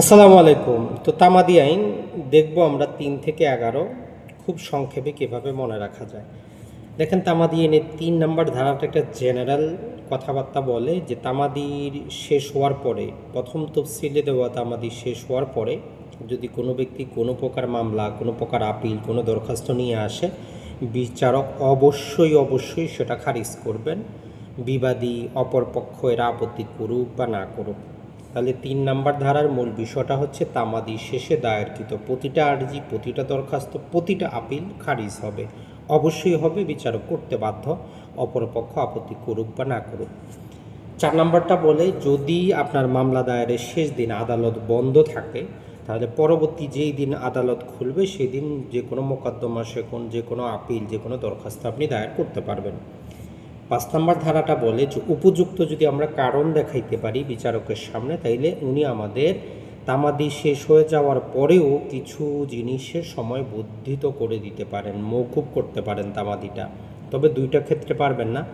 আসসালামু আলাইকুম। তো তামাদি আইন, দেখব আমরা তিন থেকে এগারো। খুব সংক্ষেপে কীভাবে মনে রাখা যায়। দেখেন, তামাদি আইনের তিন নম্বর ধারাটা একটা জেনারেল কথাবার্তা বলে যে, তামাদির শেষ হওয়ার পরে, প্রথম তফসিলে দেওয়া তামাদি শেষ হওয়ার পরে, যদি কোনো ব্যক্তি কোনো প্রকার মামলা, কোনো প্রকার আপিল, কোনো দরখাস্ত নিয়ে আসে, বিচারক অবশ্যই অবশ্যই সেটা খারিজ করবেন। বিবাদী, অপরপক্ষ, এরা আপত্তি করুক বা না করুক। তাহলে তিন নাম্বার ধারার মূল বিষয়টা হচ্ছে তামাদি শেষে দায়েরকৃত প্রতিটা আর্জি, প্রতিটা দরখাস্ত, প্রতিটা আপিল খারিজ হবে। অবশ্যই হবে, বিচারক করতে বাধ্য, অপরপক্ষ আপত্তি করুক বা না করুক। চার নাম্বারটা বলে, যদি আপনার মামলা দায়েরের শেষ দিন আদালত বন্ধ থাকে, তাহলে পরবর্তী যেই দিন আদালত খুলবে, সেদিন যে কোনো মোকদ্দমা সে কোন যে কোনো আপিল, যে কোনো দরখাস্ত আপনি দায়ের করতে পারবেন। পাঁচ নম্বর ধারাটা বলে যে উপযুক্ত যদি আমরা কারণ দেখাইতে পারি বিচারকের সামনে, তাইলে উনি আমাদের তামাদি শেষ হয়ে যাওয়ার পরেও কিছু জিনিসের সময় বর্ধিত করে দিতে পারেন মৌকুব করতে পারেন তামাদিটা। তবে দুইটা ক্ষেত্রে পারবেন না।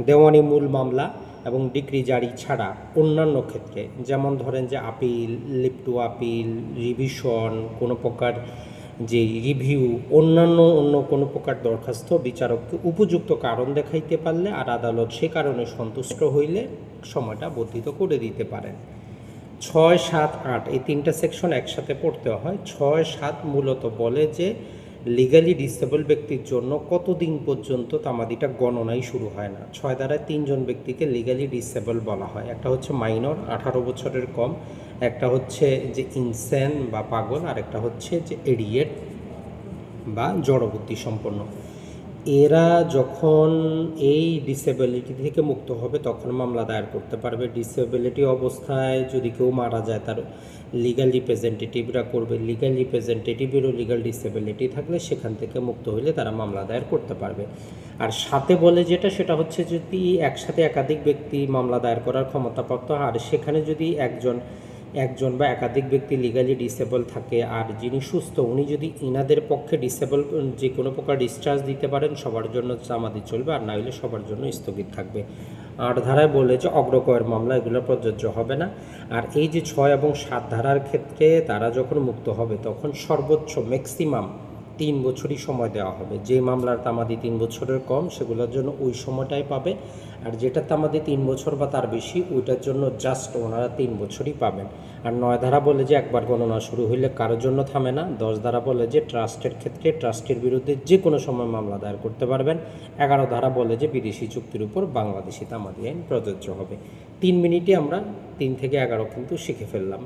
দেওয়ানি মূল মামলা এবং ডিগ্রি জারি ছাড়া অন্যান্য ক্ষেত্রে। যেমন ধরেন যে আপিল, লিপ্টু আপিল, রিভিশন, কোনো প্রকার যে রিভিউ অন্যান্য অন্য কোনো প্রকার দরখাস্ত বিচারককে উপযুক্ত কারণ দেখাইতে পারলে আর আদালত সে কারণে সন্তুষ্ট হইলে সময়টা বর্ধিত করে দিতে পারেন। ছয় সাত আট এই তিনটা সেকশন একসাথে পড়তে হয়। ছয় সাত মূলত বলে যে লিগালি ডিসেবল ব্যক্তির জন্য কতদিন পর্যন্ত তামাদিটা গণনাই শুরু হয় না। ছয় দ্বারায় তিনজন ব্যক্তিকে লিগালি ডিসেবল বলা হয়। একটা হচ্ছে মাইনর আঠারো বছরের কম। একটা হচ্ছে যে ইনসেন বা পাগল, আর একটা হচ্ছে যে এডিয়েট বা জড়বুদ্ধি সম্পন্ন। এরা যখন এই ডিসেবিলিটি থেকে মুক্ত হবে, তখন মামলা দায়ের করতে পারবে। ডিসেবিলিটি অবস্থায় যদি কেউ মারা যায়, তার লিগাল রিপ্রেজেন্টেটিভরা করবে। লিগাল রিপ্রেজেন্টেটিভেরও লিগাল ডিসেবিলিটি থাকলে সেখান থেকে মুক্ত হইলে তারা মামলা দায়ের করতে পারবে। আর সাথে বলে যেটা, সেটা হচ্ছে যদি একসাথে একাধিক ব্যক্তি মামলা দায়ের করার ক্ষমতাপ্রাপ্ত আর সেখানে যদি একজন একজন বা একাধিক ব্যক্তি লিগালি ডিসেবল থাকে, আর যিনি সুস্থ, উনি যদি ইনাদের পক্ষে ডিসেবল যে কোনো প্রকার ডিসচার্জ দিতে পারেন, সবার জন্য আমাদের চলবে, আর না হলে সবার জন্য স্থগিত থাকবে। আট ধারায় বলে যে অগ্রকয়ের মামলা, এগুলো প্রযোজ্য হবে না। আর এই যে ছয় এবং সাত ধারার ক্ষেত্রে তারা যখন মুক্ত হবে, তখন সর্বোচ্চ ম্যাক্সিমাম তিন বছরই সময় দেওয়া হবে। যে মামলার তামাদি তিন বছরের কম, সেগুলোর জন্য ওই সময়টাই পাবে। আর যেটা তামাদি তিন বছর বা তার বেশি, ওইটার জন্য জাস্ট ওনারা তিন বছরই পাবেন। আর নয় ধারা বলে যে একবার গণনা শুরু হইলে কারোর জন্য থামে না। দশ ধারা বলে যে ট্রাস্টের ক্ষেত্রে ট্রাস্টের বিরুদ্ধে যে কোনো সময় মামলা দায়ের করতে পারবেন। এগারো ধারা বলে যে বিদেশি চুক্তির উপর বাংলাদেশি তামাদি আইন প্রযোজ্য হবে। তিন মিনিটে আমরা, তিন থেকে এগারো কিন্তু শিখে ফেললাম।